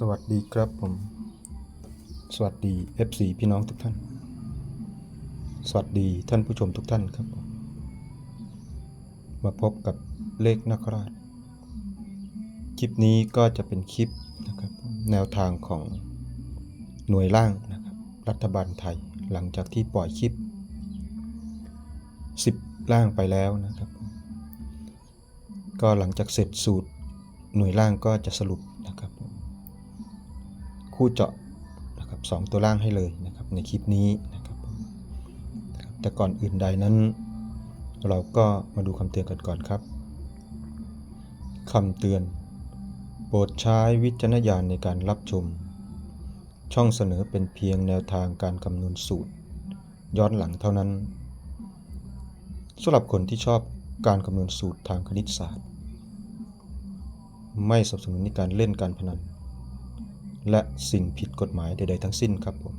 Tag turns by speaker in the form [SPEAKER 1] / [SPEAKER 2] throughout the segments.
[SPEAKER 1] สวัสดีครับผม สวัสดี FC พี่น้องทุกท่าน สวัสดีท่านผู้ชมทุกท่านครับผมมาพบกับเลขนักราช คลิปนี้ก็จะเป็นคลิปนะครับแนวทางของหน่วยล่างนะครับรัฐบาลไทยหลังจากที่ปล่อยคลิป 10 ล่างไปแล้วนะครับ ก็หลังจากเสร็จสูตรหน่วยล่างก็จะสรุปนะครับ คู่เจาะนะครับสองตัวล่างให้เลยนะครับในคลิปนี้นะครับผมนะครับแต่ก่อนอื่นใดนั้น เราก็มาดูคำเตือนกันก่อนครับคำเตือน โปรดใช้วิจารณญาณในการรับชม ช่องเสนอเป็นเพียงแนวทางการคำนวณสูตร ย้อนหลังเท่านั้นสำหรับคนที่ชอบการคำนวณสูตรทางคณิตศาสตร์ ไม่สนับสนุนในการเล่นการพนัน และสิ่งผิดกฎหมายใด ๆ ทั้งสิ้นครับผม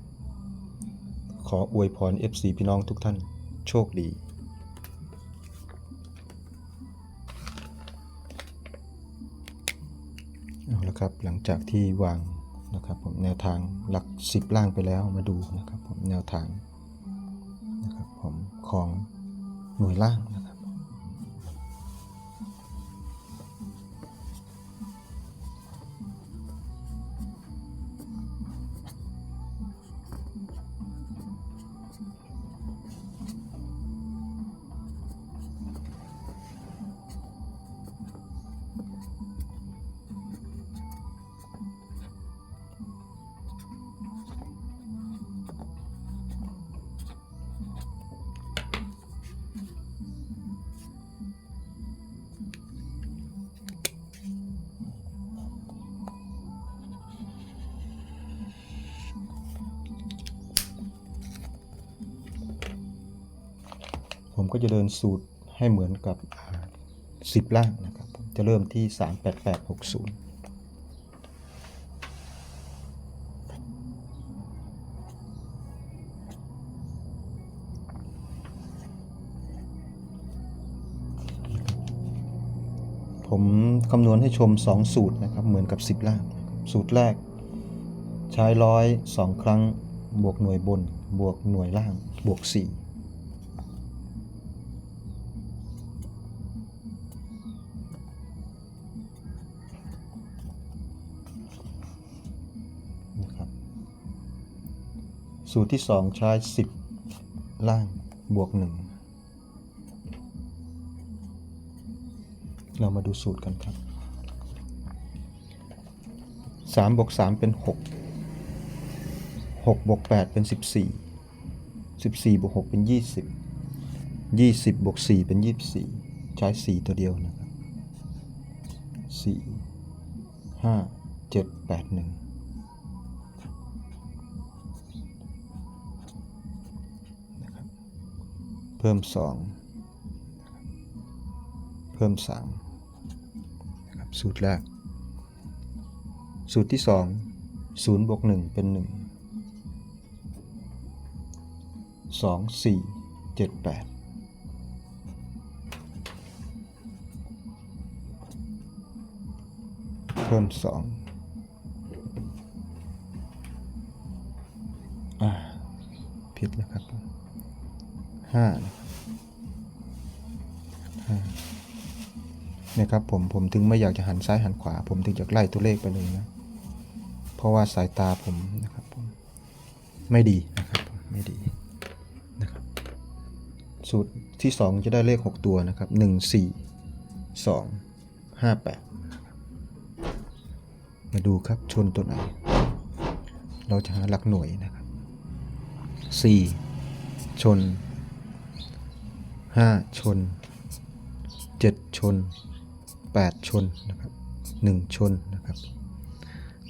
[SPEAKER 1] ขออวยพร FC พี่น้องทุกท่านโชคดีเอาละครับหลังจากที่วางนะครับผมแนวทางหลัก 10 ล่างไปแล้วมาดูนะครับผมแนวทางนะครับผมของหน่วยล่างนะ ก็จะเดินสูตรให้เหมือนกับสิบล่างนะครับ จะเริ่มที่ 38860ผมคำนวณให้ชม 2 สูตรนะครับ เหมือนกับ 10 ล่าง สูตรแรก ใช้ร้อยสองครั้ง บวกหน่วยบน บวกหน่วยล่าง บวก 4 สูตรที่ 2 ใช้ 10 ล่างบวก 1 เรามาดูสูตรกันครับ 3บวก3เป็น 6 6บวก8เป็น 14 14บวก6เป็น 20 20บวก4เป็น 24 ใช้ 4 ตัวเดียวนะครับ4 5 7 8 1 พิ่ม 2 เพิ่ม3นะครับสูตรแรก สูตรที่ 2 0บวก1เป็น 1 2 4 7 8 เพิ่ม2อ่าผิดแล้วครับห้านะครับ ห้าเนี่ยครับผมผมถึงไม่อยากจะหันซ้ายหันขวา ผมถึงจะไล่ตัวเลขไปเลยนะเพราะว่าสายตาผมนะครับผมไม่ดีนะครับไม่ดีนะครับสูตรที่สองจะได้เลขหกตัวนะครับหนึ่งสี่สองห้าแปดมาดูครับชนตัวไหน เราจะหาหลักหน่วยนะครับสี่ชน ห้าชนเจ็ดชนแปดชนนะครับหนึ่งชนนะครับ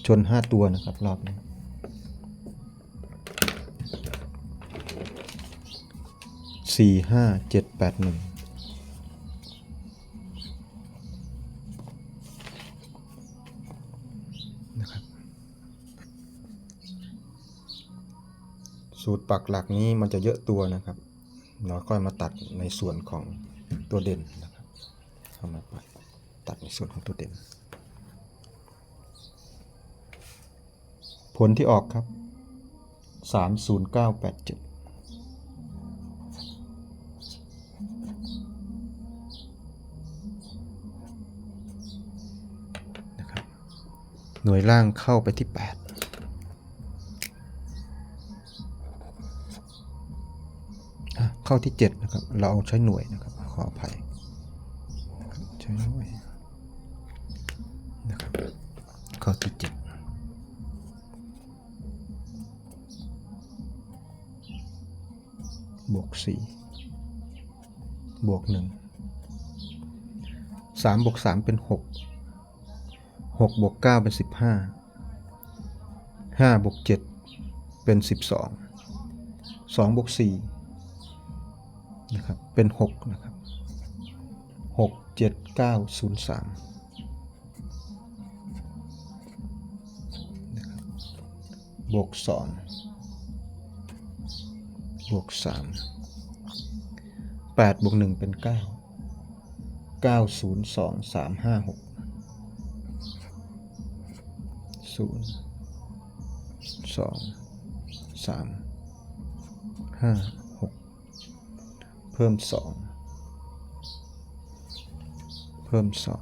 [SPEAKER 1] ชนห้าตัวนะครับรอบนี้สี่ห้าเจ็ดแปดหนึ่งนะครับ สูตรปักหลักนี้มันจะเยอะตัวนะครับ เราก็มาตัดในส่วนของตัวเด่นนะครับเข้ามาไปตัดในส่วนของตัวเด่น ผลที่ออกครับ 30987หน่วยล่างเข้าไปที่ 8 เข้าที่เจ็ดนะครับ เราเอาใช้หน่วยนะครับ ขออภัยใช้หน่วยนะครับข้าที่เจ็ดบวกสี่บวกหนึ่งสามบวกสามเป็นหกหกบวกเก้าเป็นสิบห้าห้าบวกเจ็ดเป็นสิบสองสองบวกสี่ นะครับเป็น6นะครับ6 7 9 0 3นะครับบวก2บวก3 8บวก1เป็น 9 9 0 2 3 5 6 0 2 3 5 เพิ่มสองเพิ่มสอง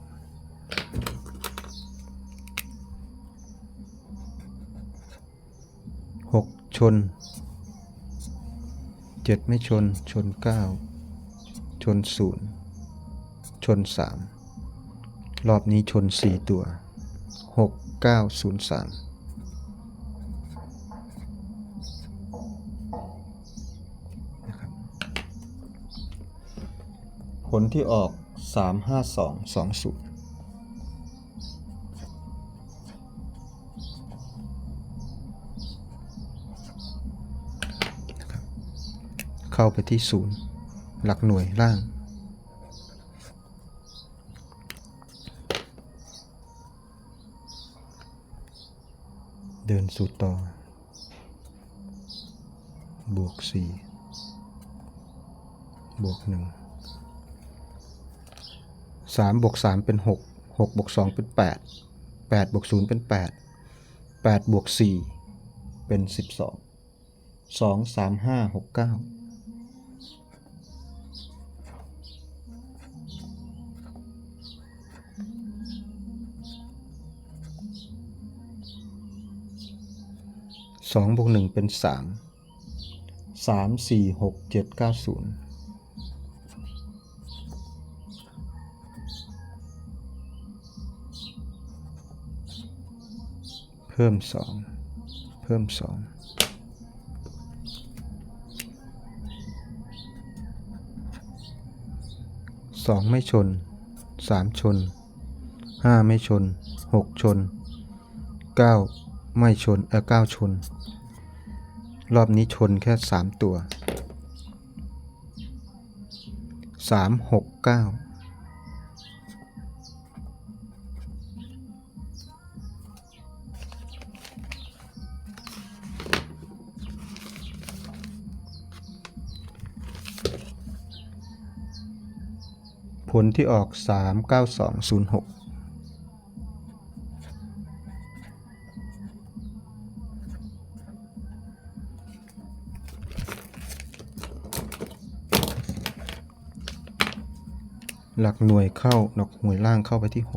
[SPEAKER 1] หกชนเจ็ดไม่ชนชนเก้าชนศูนย์ชนสามรอบนี้ชนสี่ตัวหกเก้าศูนย์สาม ลที่ออกสามห้าสองสองศูนย์เข้าไปที่ศูนย์หลักหน่วยล่าง เดินสู่ต่อ บวกสี่บวกห นึ่งสามบวกสามเป็นหกหกบวกสองเป็นแปดแปดบวกศูนย์เป็นแปดแปดบวกสี่เป็นสิบสองสองสามห้าหกเก้าสองบวกหนึ่งเป็นสามสามสี่หกเจ็ดเก้าศูนย์ เพิ่มสองเพิ่มสองสองไม่ชนสามชนห้าไม่ชนหกชนเก้าไม่ชนเออเก้าชน รอบนี้ชนแค่สามตัวสามหกเก้า ผลที่ออกสามเก้าสองศูนย์หกหลักหน่วยเข้าหลักหน่วยล่างเข้าไปที่ห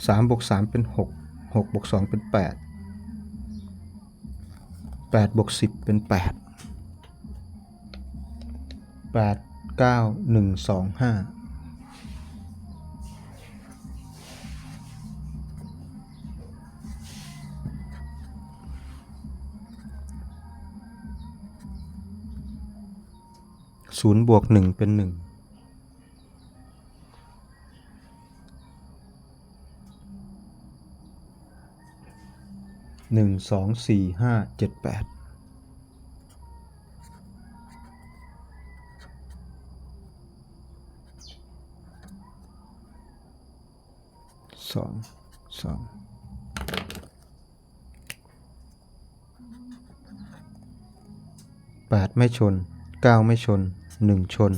[SPEAKER 1] กสามบวกสามเป็นหกหกบวกสองเป็นแปดแปดบวกสิบเป็นแปดแปดเก้าหนึ่งสองห้าศูนย์บวกหนึ่งเป็นหนึ่ง หนึ่งสองสี่ห้าเจ็ดแปดสองสองแปดไม่ชนเก้าไม่ชนหนึ่งชน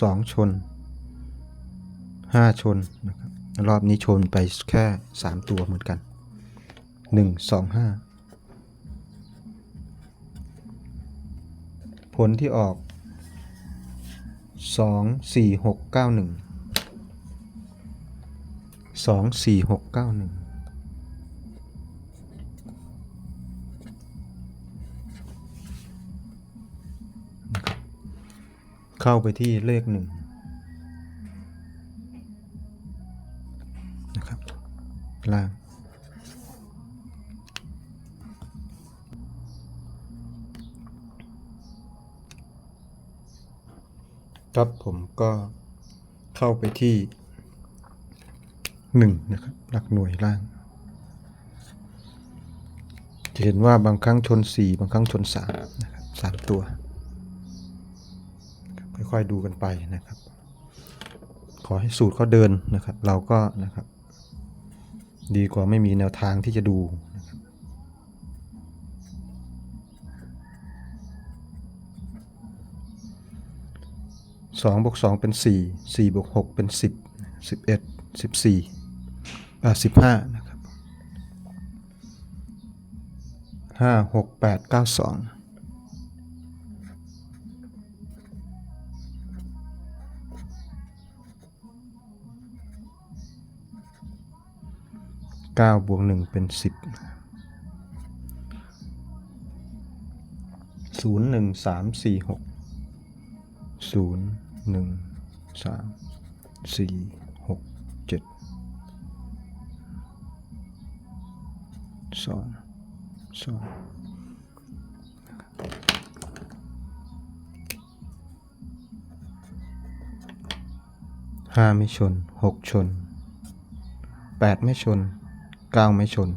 [SPEAKER 1] สองชนห้าชนนะครับรอบนี้ชนไปแค่สามตัวเหมือนกัน หนึ่งสองห้าผลที่ออกสองสี่หกเก้าหนึ่งสองสี่หกเก้าหนึ่งเข้าไปที่เลขหนึ่งนะครับล่าง ครับผมก็เข้าไปที่หนึ่งนะครับ หลักหน่วยล่าง จะเห็นว่าบางครั้งชนสี่บางครั้งชนสามนะครับสามตัว ค่อยๆดูกันไปนะครับ ขอให้สูตรเขาเดินนะครับ เราก็นะครับ ดีกว่าไม่มีแนวทางที่จะดู นะครับสองบวกสองเป็นสี่สี่บวกหกเป็นสิบสิบเอ็ดสิบสี่าสิบห้านะครับห้าหกแปดเก้าสองเก้าบวกหนึ่งเป็นสิบศูนย์หนึ่งสามสี่ หนึ่งสามสี่หกเจ็ดสองสองห้าไม่ชนหกชนแปดไม่ชนเก้าไม่ชน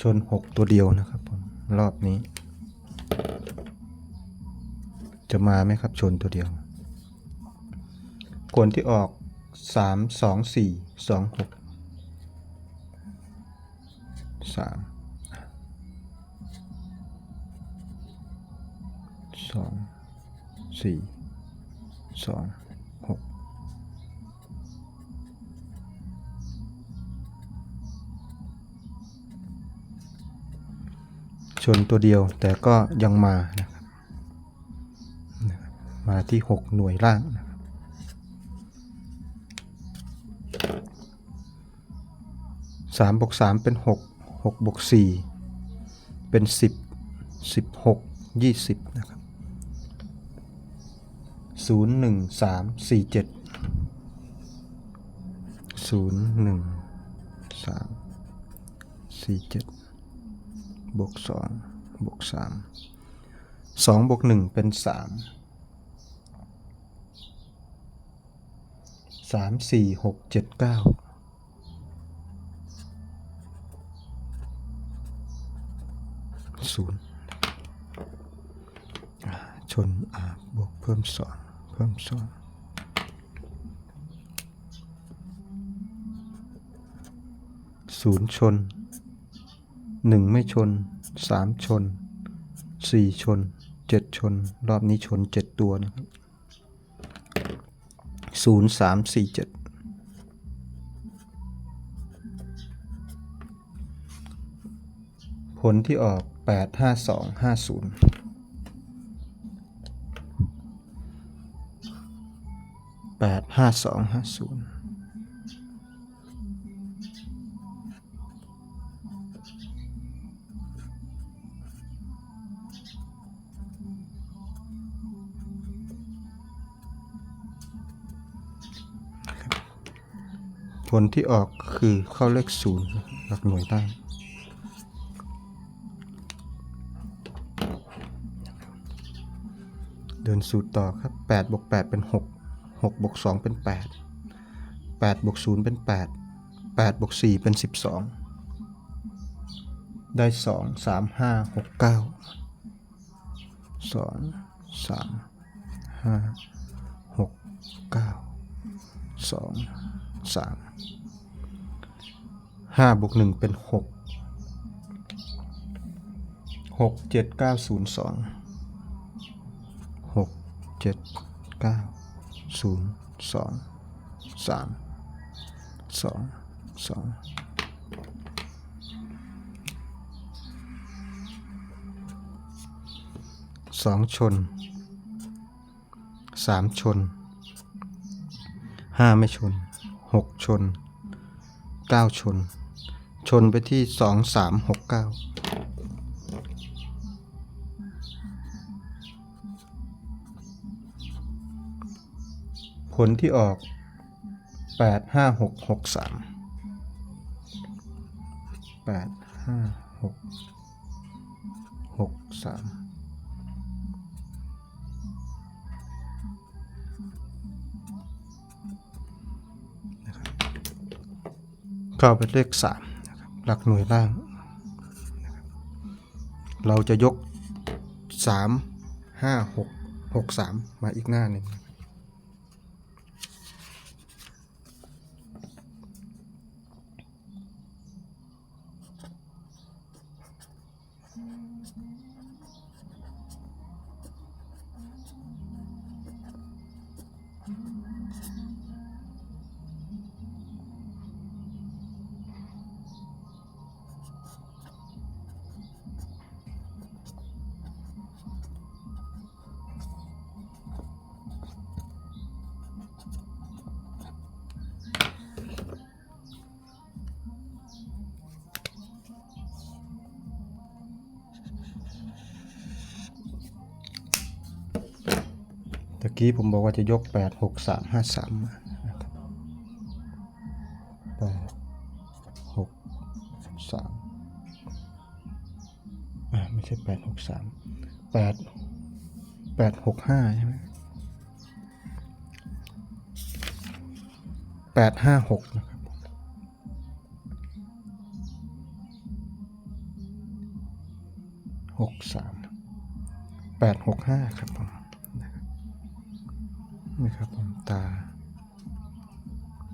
[SPEAKER 1] ชน 6 ตัวเดียวนะครับผมรอบนี้ จะมาไหมครับชนตัวเดียวผลที่ออก 3 2 4 2 6 3 2 4 2 ชนตัวเดียวแต่ก็ยังมานะครับมาที่ 6 หน่วยล่างนะครับสามบวกสามเป็นหกหกบวกสี่เป็นสิบสิบหกยี่สิบนะครับศูนย์หนึ่งสามสี่เจ็ดศูนย์หนึ่งสามสี่เจ็ด บวกสองบวกสามสองบวกหนึ่งเป็นสามสามสี่หกเจ็ดเก้าศูนย์ชนอาบวกเพิ่มสองเพิ่มสองศูนย์ชน หนึ่งไม่ชนสามชนสี่ชนเจ็ดชน รอบนี้ชนเจ็ดตัวนะครับศูนย์สามสี่เจ็ดผลที่ออกแปดห้าสองห้าศูนย์แปดห้าสองห้าศูนย์ ลที่ออกคือเข้าเลขศูนย์หลักหน่วยได้เดินสูตรต่อครับ8บวก8เป็น 6 6บวก2เป็น8แปดบวกศูนย์เป็นแปดแปดบวกสี่เป็นสิบสองได้สองสามห้าหกเก้า สามห้าบวกหนึ่งเป็นหกหกเจ็ดเก้าศูนย์สองหกเจ็ดเก้าศูนย์สองสามสองสองสองชนสามชนห้าไม่ชน 6 ชน 9 ชน ชนไปที่ 2 3 6 9 ผลที่ออก 8 5 6 6 3 8 5 6 6 3 เข้าเป็นเลขสามนะครับหลักหน่วยล่าง เราจะยกสามห้าหกหกสามมาอีกหน้าหนึ่ง กี้ผมบอกว่าจะยกแปดหกสามห้าสามมานะครับแปดหกสามอ่าไม่ใช่แปดหกสามแปดแปดหกห้าใช่ไหมแปดห้าหกนะครับหกสามแปดหกห้าครับผม นี่ครับผมตา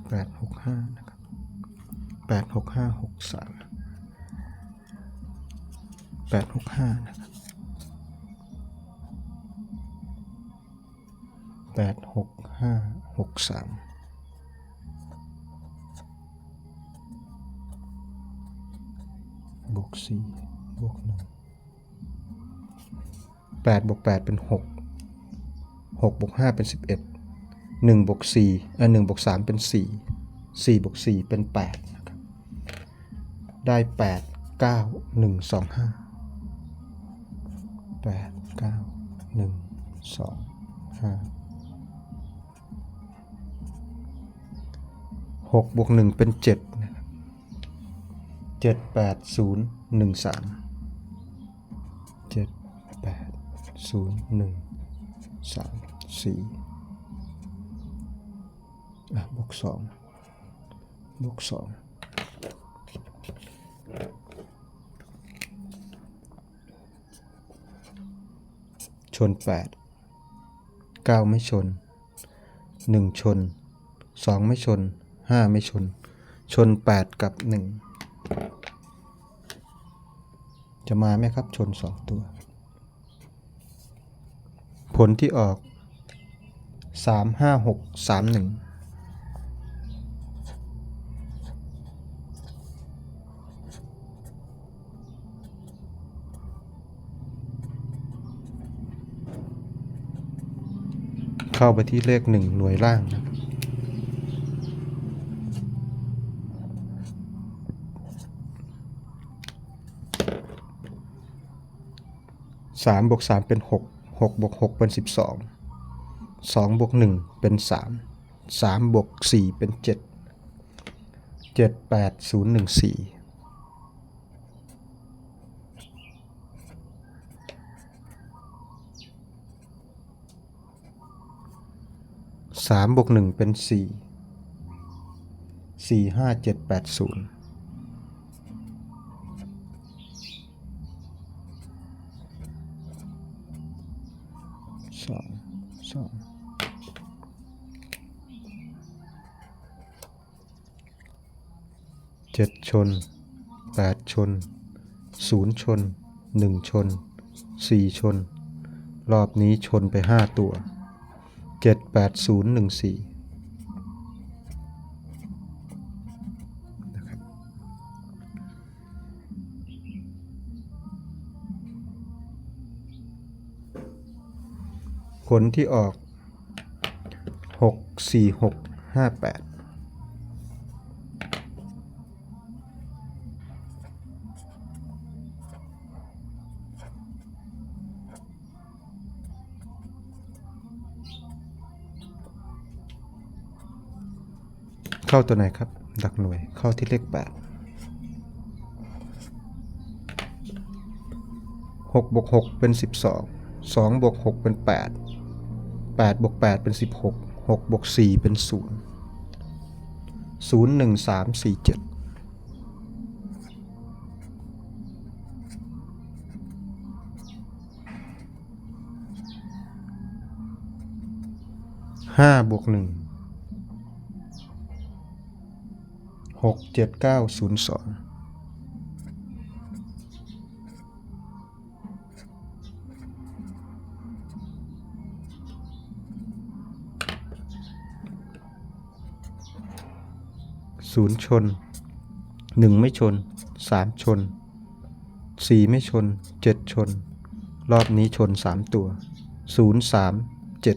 [SPEAKER 1] แปดหกห้านะครับแปดหกห้าหกสามแปดหกห้านะครับแปดหกห้าหกสามบวกสี่บวกหนึ่งแปดบวกแปดเป็นหกหกบวกห้าเป็นสิบเอ็ด 1บวก4เอ่อ1บวก3เป็น 4 4บวก4เป็น8นะครับได้ 8 9 1 2 5 8 9 1 2 5 6บวก1เป็น7 7 8 0 1 3 7 8 0 1 3 4 บวกสองบวกสองชนแปดเก้าไม่ชนหนึ่งชนสองไม่ชนห้าไม่ชน ชนแปดกับหนึ่งจะมาไหมครับชนสองตัว ผลที่ออกสามห้าหกสามหนึ่ง เข้าไปที่เลขหนึ่งหน่วยล่างนะครับสามบวกสามเป็นหกหกบวกหกเป็นสิบสองสองบวกหนึ่งเป็นสามสามบวกสี่เป็นเจ็ดเจ็ดแปดศูนย์หนึ่งสี่ สามบวกหนึ่งเป็นสี่สี่ห้าเจ็ดแปดศูนย์สองสองเจ็ดชนแปดชนศูนย์ชนหนึ่งชนสี่ชน รอบนี้ชนไปห้าตัว 78014นะครับผลที่ออก 64658 เข้าตัวไหนครับดักหน่วยเข้าที่เลขแปดหกบวกหกเป็นสิบสองสองบวกหกเป็นแปดแปดบวกแปดเป็นสิบหกหกบวกสี่เป็นศูนย์ศูนย์หนึ่งสามสี่เจ็ดห้าบวกหนึ่ง หกเจ็ดเก้าศูนย์สองศูนย์ชนหนึ่งไม่ชนสามชนสี่ไม่ชนเจ็ดชน รอบนี้ชนสามตัวศูนย์สามเจ็ด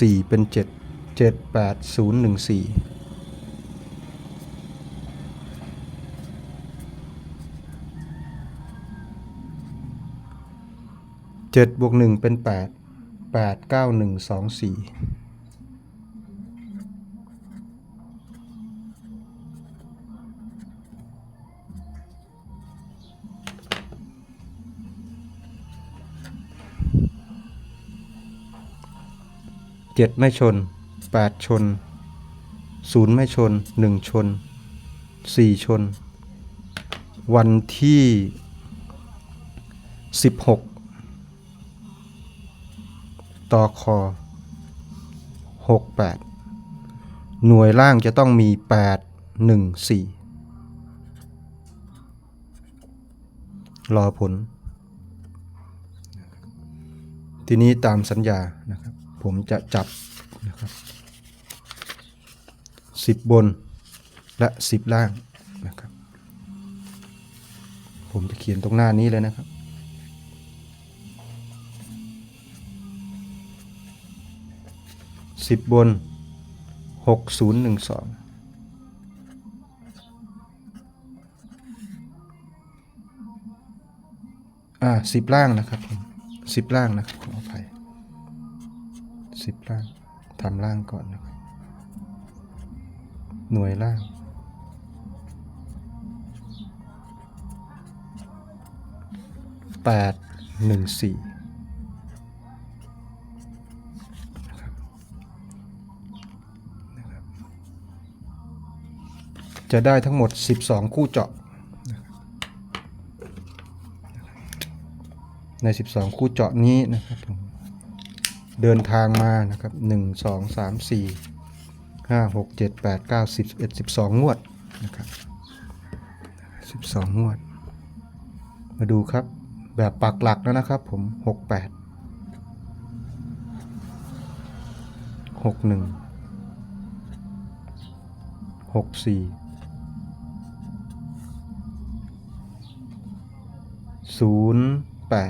[SPEAKER 1] สี่เป็นเจ็ดเจ็ดแปดศูนย์หนึ่งสี่เจ็ดบวกหนึ่งเป็นแปดแปด เจ็ดไม่ชนแปดชนศูนย์ไม่ชนหนึ่งชนสี่ชน วันที่สิบหกต่อคอหกแปดหน่วยล่างจะต้องมีแปดหนึ่งสี่รอผล ทีนี้ตามสัญญานะครับ ผมจะจับนะครับสิบบนและสิบล่างนะครับ ผมจะเขียนตรงหน้านี้เลยนะครับ สิบบนหกศูนย์หนึ่งสองอ่าสิบล่างนะครับผมสิบล่างนะครับ สิบล่างทำล่างก่อนนะครับ หน่วยล่าง แปดหนึ่งสี่จะได้ทั้งหมด 12 คู่เจาะนะครับใน 12 คู่เจาะนี้นะครับผม เดินทางมานะครับ 1 2 3 4 5 6 7 8 9 10 11 12 งวดนะครับ12 งวด มาดูครับแบบปักหลักแล้วนะครับผม 68 61 64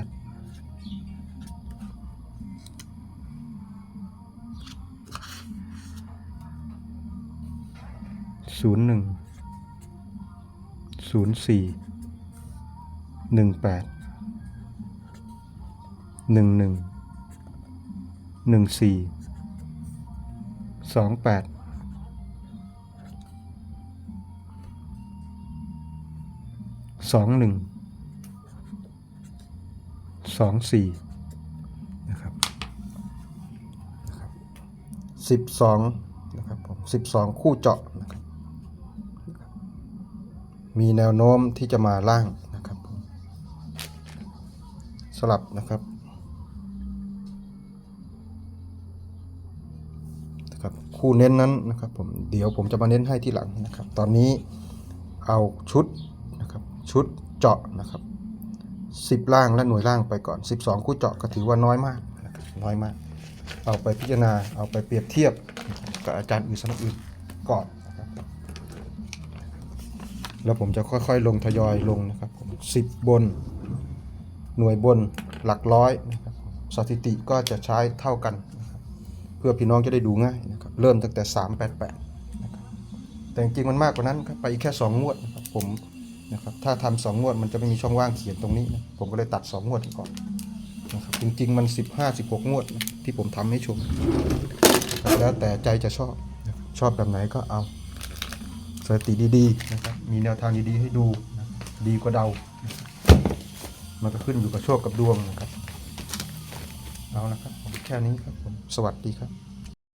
[SPEAKER 1] 08 ศูนย์หนึ่งศูนย์สี่หนึ่งแปดหนึ่งหนึ่งหนึ่งสี่สองแปดสองหนึ่งสองสี่นะครับสิบสองนะครับผมสิบสองคู่เจาะนะครับ มีแนวโน้มที่จะมาล่างนะครับผมสลับนะครับนะครับ คู่เน้นนั้นนะครับผมเดี๋ยวผมจะมาเน้นให้ที่หลังนะครับ ตอนนี้เอาชุดนะครับชุดเจาะนะครับ10 ล่างและหน่วยล่างไปก่อน 12 คู่เจาะก็ถือว่าน้อยมากนะครับน้อยมาก เอาไปพิจารณาเอาไปเปรียบเทียบกับอาจารย์อื่นสำนักอื่นก่อน แล้วผมจะค่อยๆ ลงทยอยลงนะครับผมสิบบน หน่วยบนหลักร้อยนะครับสถิติก็จะใช้เท่ากัน เพื่อพี่น้องจะได้ดูง่ายนะครับเริ่มตั้งแต่ 388นะครับแต่จริงๆมันมากกว่านั้นครับไปอีกแค่ 2 งวดนะครับผมนะครับถ้าทำสองงวดมันจะไม่มีช่องว่างเขียนตรงนี้นะผมก็เลยตัด 2 งวดก่อนนะครับจริงๆมัน 15 16 งวดนะที่ผมทำให้ชม แล้วแต่ใจจะชอบชอบแบบไหนก็เอา สถิติดีๆนะครับมีแนวทางดีๆให้ดูนะดีกว่าเดา มันก็ขึ้นอยู่กับโชคกับดวงนะครับ เอาละครับผมแค่นี้ครับผมสวัสดีครับ